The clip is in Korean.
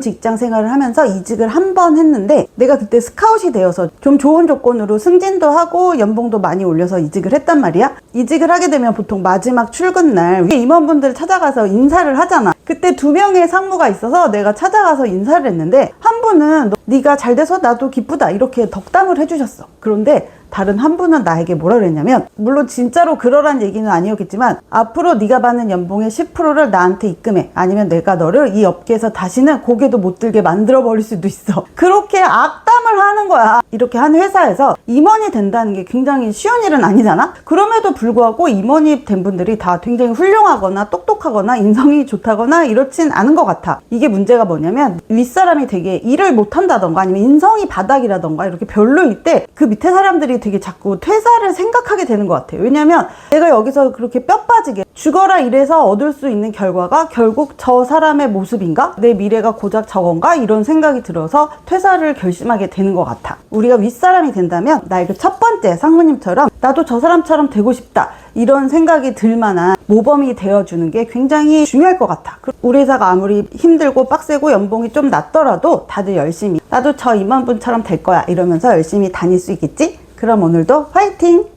직장 생활을 하면서 이직을 한 번 했는데 내가 그때 스카웃이 되어서 좀 좋은 조건으로 승진도 하고 연봉도 많이 올려서 이직을 했단 말이야. 이직을 하게 되면 보통 마지막 출근 날 임원분들 찾아가서 인사를 하잖아. 그때 두 명의 상무가 있어서 내가 찾아가서 인사를 했는데 한 너- 네가 잘 돼서 나도 기쁘다 이렇게 덕담을 해주셨어. 그런데 다른 한 분은 나에게 뭐라 그랬냐면 물론 진짜로 그러란 얘기는 아니었겠지만 앞으로 네가 받는 연봉의 10%를 나한테 입금해 아니면 내가 너를 이 업계에서 다시는 고개도 못 들게 만들어 버릴 수도 있어 그렇게 악 담을 하는 거야. 이렇게 한 회사에서 임원이 된다는 게 굉장히 쉬운 일은 아니잖아? 그럼에도 불구하고 임원이 된 분들이 다 굉장히 훌륭하거나 똑똑하거나 인성이 좋다거나 이렇진 않은 것 같아. 이게 문제가 뭐냐면 윗사람이 되게 일을 못한다던가 아니면 인성이 바닥이라던가 이렇게 별로일 때 그 밑에 사람들이 되게 자꾸 퇴사를 생각하게 되는 것 같아요. 왜냐면 내가 여기서 그렇게 뼈 빠지게 죽어라 이래서 얻을 수 있는 결과가 결국 저 사람의 모습인가? 내 미래가 고작 저건가? 이런 생각이 들어서 퇴사를 결심하게 되는 것 같아. 우리가 윗사람이 된다면 그첫 번째 상무님처럼 나도 저 사람처럼 되고 싶다. 이런 생각이 들 만한 모범이 되어주는 게 굉장히 중요할 것 같아. 그 우리 회사가 아무리 힘들고 빡세고 연봉이 좀 낮더라도 다들 열심히 나도 저 임원분처럼 될 거야 이러면서 열심히 다닐 수 있겠지? 그럼 오늘도 화이팅!